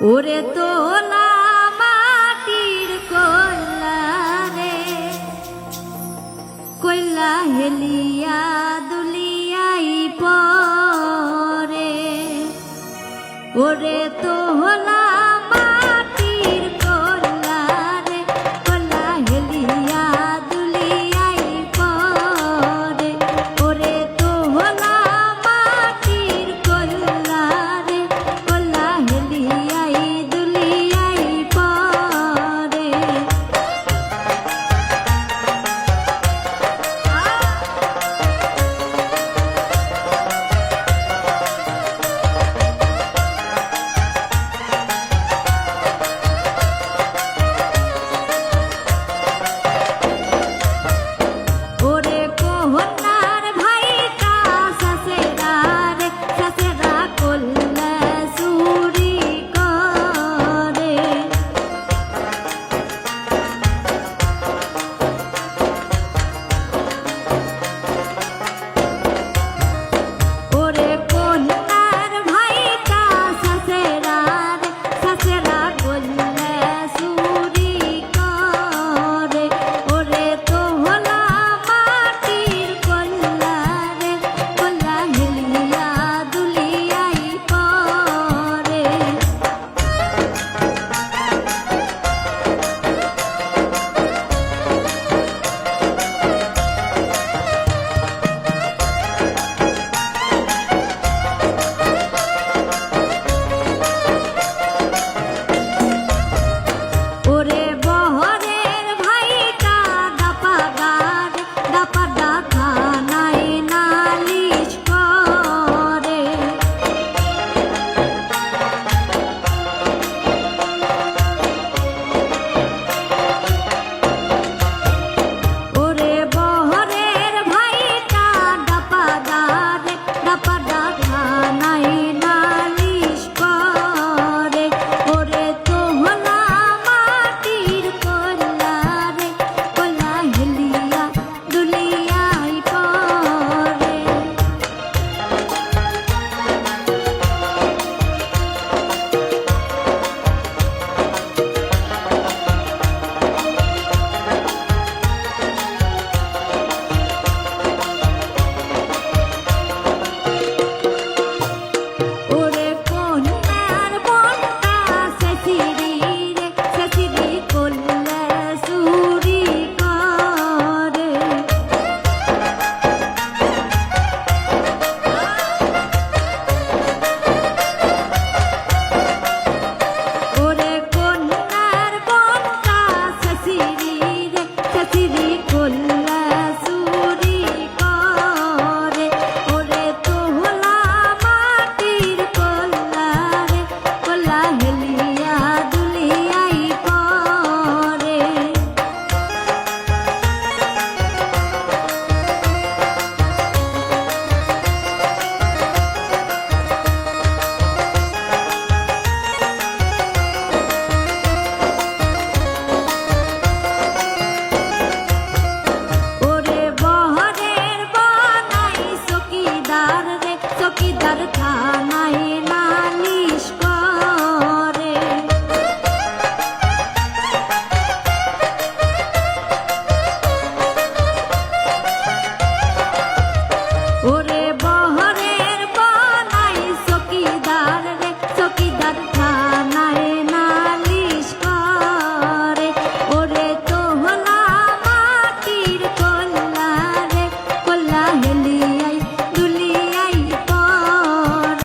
ওরে তোলা মাটির কইলা রে। কইলা হেলিয়া দুলিয়াই পরে। ওরে তো থানায়